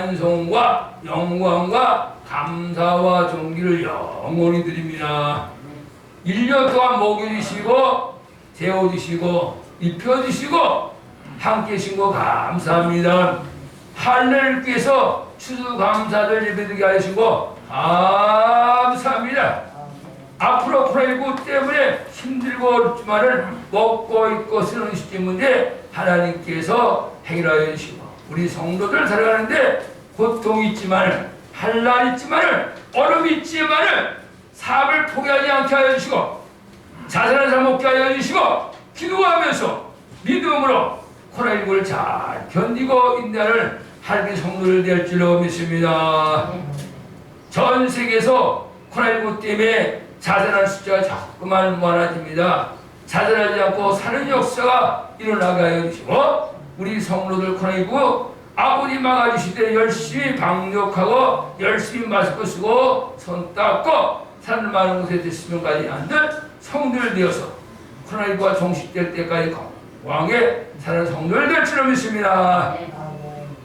찬송과 영광과 감사와 존귀를 영원히 드립니다. 1년 동안 먹여주시고 재워주시고 입혀주시고 함께 하신 거 감사합니다. 하늘께서 추수감사를 예배드리게 하시고 감사합니다. 앞으로 코로나19 때문에 힘들고 어렵지만은 먹고 입고 쓰는 시 때문에 하나님께서 해결하여 주시고 우리 성도들 살아가는데 고통이 있지만 한란 있지만 어려움이 있지만 삶을 포기하지 않게 하여 주시고 자살한 사람 없게 하여 주시고 기도하면서 믿음으로 코로나19를 잘 견디고 인내하는 하나님의 성도를 될 줄로 믿습니다. 전 세계에서 코로나19 때문에 자살하는 숫자가 자꾸만 많아집니다. 자살하지 않고 사는 역사가 일어나게 하여 주시고 우리 성도들 코로나19 아버지 막아주시되 열심히 방역하고 열심히 마스크 쓰고 손 닦고 사람 많은 곳에 있으면까지 앉은 성도를 되어서 코로나19가 종식될 때까지 건강하게 사는 성도를 될 줄로 믿습니다.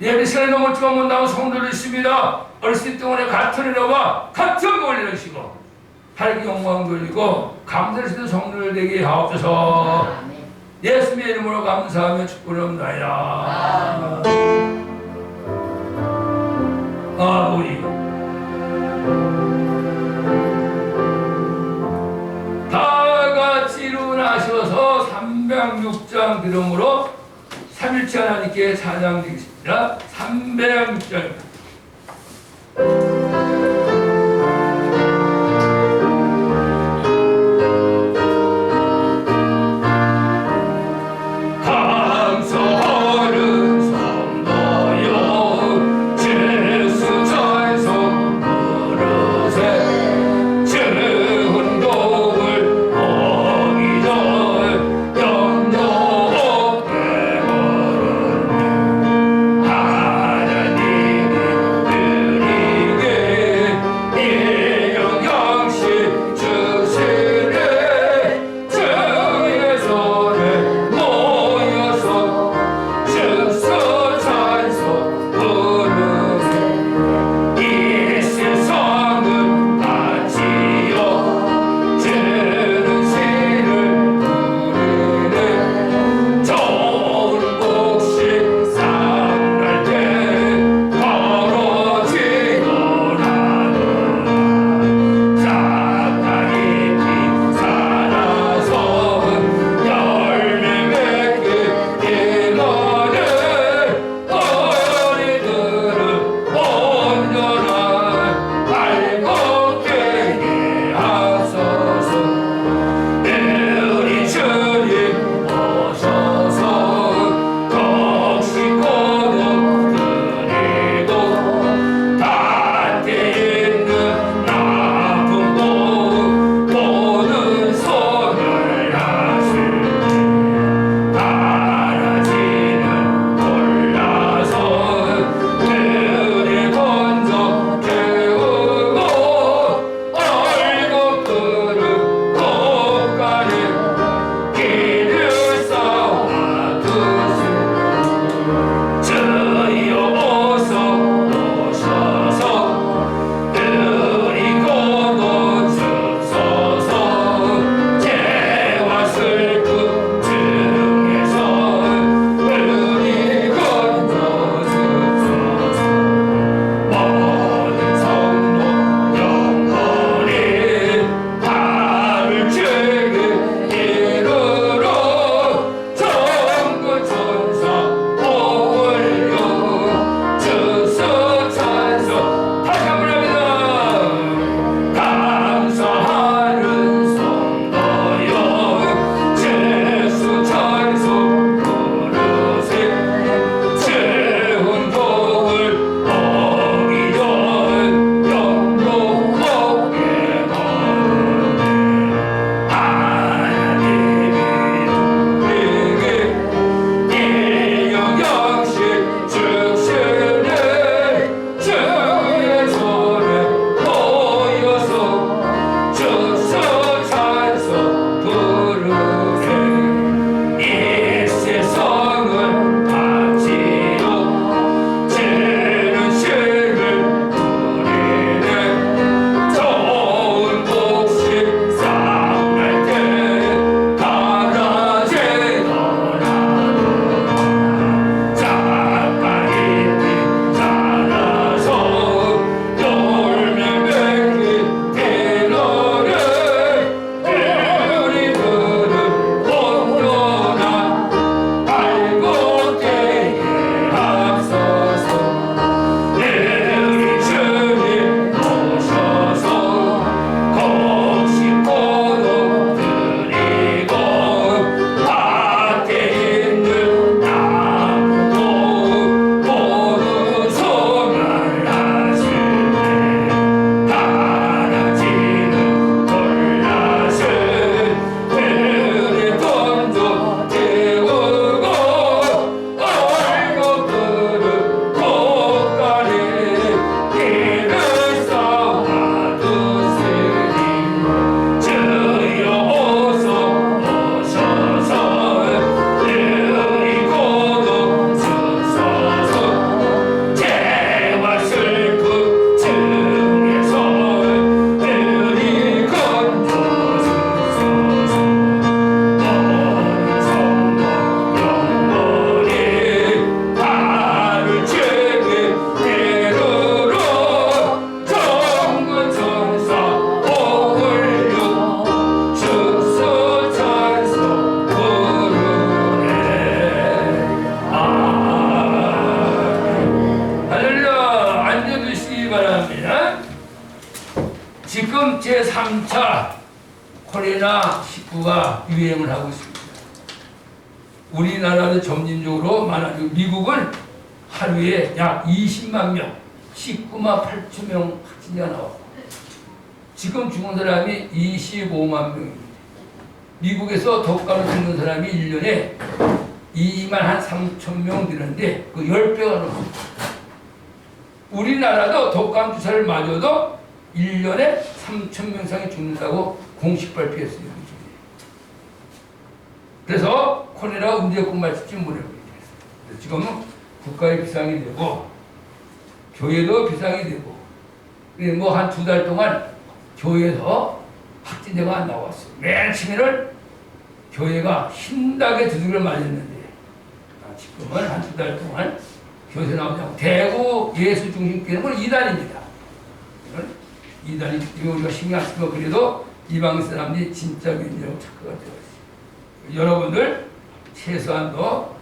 예배 시간이 넘었지만 못 나온 성도들 있습니다. 어렸을 동안에 같은 은혜와 같은 권리를 주시고 하나님 영광 돌리고 감사하시는 성도들 되게 하옵소서 예수님의 이름으로 감사하며 축복합니다. 아버지 다 같이 일어나셔서 306장 들음으로 3일째 하나님께 찬양 드리겠습니다. 306장입니다. 제3차 코로나 19가 유행을 하고 있습니다. 우리나라도 점진적으로 많아지고 미국은 하루에 약 20만 명, 19만 8천 명 확진자가 나왔고 지금 죽은 사람이 25만 명입니다. 미국에서 독감을 죽는 사람이 1년에 2만 한 3천 명 되는데 그 10배가 넘습니다. 우리나라도 독감 주사를 맞아도 1년에 3천 명 이상이 죽는다고 공식 발표했어요. 그래서 코로나 언제꼭 맞을지 모르겠어요. 지금은 국가의 비상이 되고 교회도 비상이 되고 뭐 한 두 달 동안 교회에서 확진자가 안 나왔어요. 맨 아침에는 교회가 힘나게 두들겨 맞았는데 아, 지금은 한 두 달 동안 교회에서 나오지 않고 대구 예수 중심교회는 이단입니다. 이단이 이거 우리가 신경 안 쓰고 그래도 이방 사람들이 진짜 믿느라고 착각가 되어 있어요. 여러분들 최소한도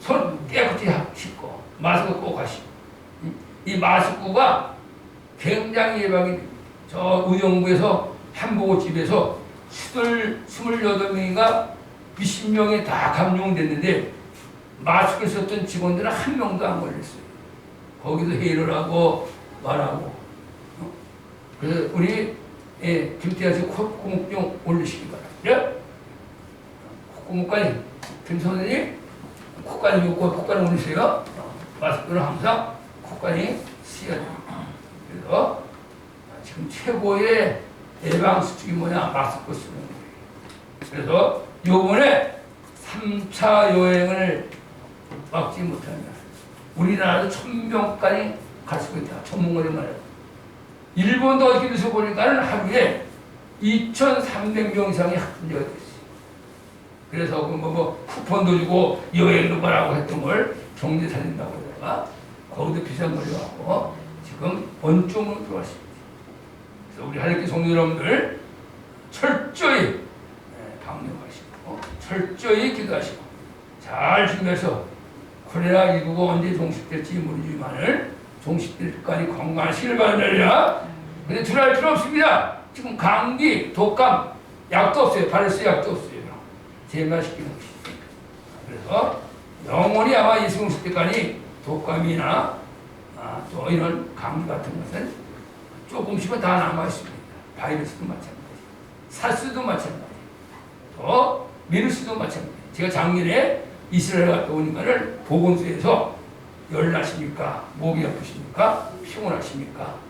손 깨끗이 씻고 마스크 꼭 하시고 이- 이 마스크가 굉장히 예방이. 저 의정부에서 햄버거 집에서 수들 28명인가 20명이 다 감염됐는데 마스크 썼던 직원들은 한 명도 안 걸렸어요. 거기서 회의를 하고 말하고 어? 그래서 우리 예, 김태하 씨 콧구멍 좀 올리시기 바랍니다. 콧구멍까지 김 선생님 콧간이 좋고 콧간을 올리세요. 어, 마스크는 항상 쓰여야 됩니다. 그래서 지금 최고의 예방 수칙이 뭐냐 마스크 쓰는 거예요. 그래서 요번에 3차 여행을 막지 못하면 우리나라도 천명까지 갈 수가 있다. 전문가들 말이야. 일본도 돼서 보니까는 하루에 2,300명 이상이 확진자가 됐어요. 그래서 그 뭐, 뭐 쿠폰도 주고 여행도 가라고 했던 걸 경제 살린다고 하다가 거기도 비싼 거리 갖고 지금 원점으로 들어왔습니다. 그래서 우리 하늘길 성도 여러분들 철저히 네, 방역하시고 철저히 기도하시고 잘 준비해서 코로나 19가 언제 종식될지 모르지만은 종식될 때까지 건강하시길 바라냐. 근데 두려울 필요 없습니다. 지금 감기, 독감 약도 없어요. 바르스 약도 없어요. 제일 맛있게 먹으시죠. 그래서 영원히 아마 예수 오실 때까지 독감이나 아, 또 이런 감기 같은 것은 조금씩은 다 남아 있습니다. 바이러스도 마찬가지, 사스도 마찬가지, 또 메르스도 마찬가지. 제가 작년에 이스라엘 갔다 오니까는 보건소에서 열 나십니까? 목이 아프십니까? 피곤하십니까?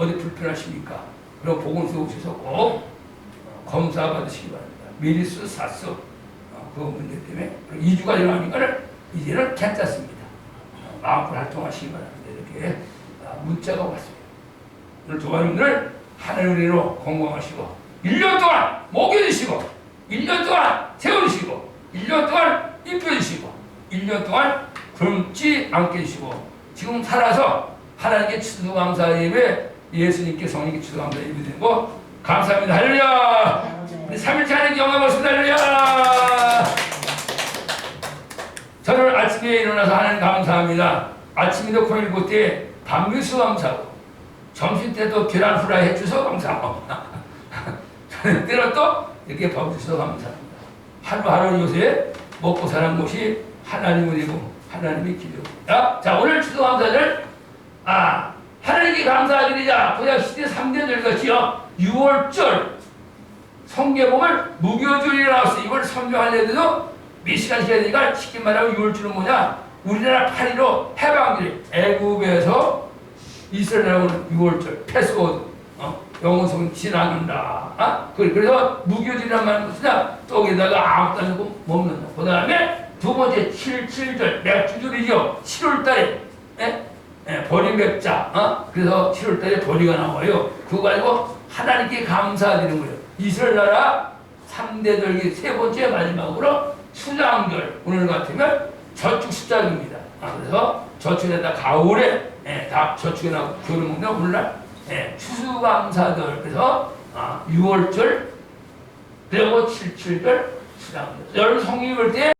어디 불편하십니까? 그럼 보건소 오셔서 꼭 검사 받으시기 바랍니다. 메르스, 사스 어, 그 문제 때문에 2주가 지나니까는 이제는 괜찮습니다. 어, 마음껏 활동하시기 바랍니다. 이렇게 어, 문자가 왔습니다. 오늘 조아님들 하늘 은혜로 건강하시고 1년 동안 먹여 주시고 1년 동안 세워주시고 1년 동안 입혀 주시고 1년 동안 굶지 않게 해주시고 지금 살아서 하나님께 추수감사 예배 예수님께 성령께 추수감사 예배 드리고 감사합니다. 할렐루야 우리 3일째 하는 영광 받습니다. 할렐루야 저는 아침에 일어나서 하나님 감사합니다. 아침에도 코로나19 때 밤뉴스 감사하고 점심 때도 계란 후라이 해주셔서 감사하고 저녁 때는 또 이렇게 밥 주셔서 감사합니다. 하루하루 요새 먹고 사는 것이 하나님이고 하나님의 기도입니다. 자 오늘 추수감사절 아 하나님께 감사드리자. 구약 시대 3대 절같이요? 6월절. 성경을 무교절이라 나왔어 이걸 설명하려도 몇 시간 시간이 되니까 쉽게 말하면 6월절은 뭐냐? 우리나라 8일로 해방절이 애굽에서 이스라엘하고는 6월절 패스워드. 어? 영어성은 지나간다. 어? 그- 그래서 무교절이란 말은 무엇이냐? 떡에다가 아무것도 안 넣고 먹는다. 그 다음에 두 번째 77절. 맥주절이죠. 7월달에. 예? 예, 보리 맵자 어? 그래서 7월달에 보리가 나와요. 그거 가지고 하나님께 감사드리는 거예요. 이스라엘 나라 3대 절기 세 번째 마지막으로 수장절 오늘 같으면 저축 수장입니다. 아, 그래서 저축에다 가을에 예, 다 저축에 나고 교를 먹는 오늘날 예, 추수감사절 그래서 아, 6월절 그리고 77절 수장절. 열 성립을 때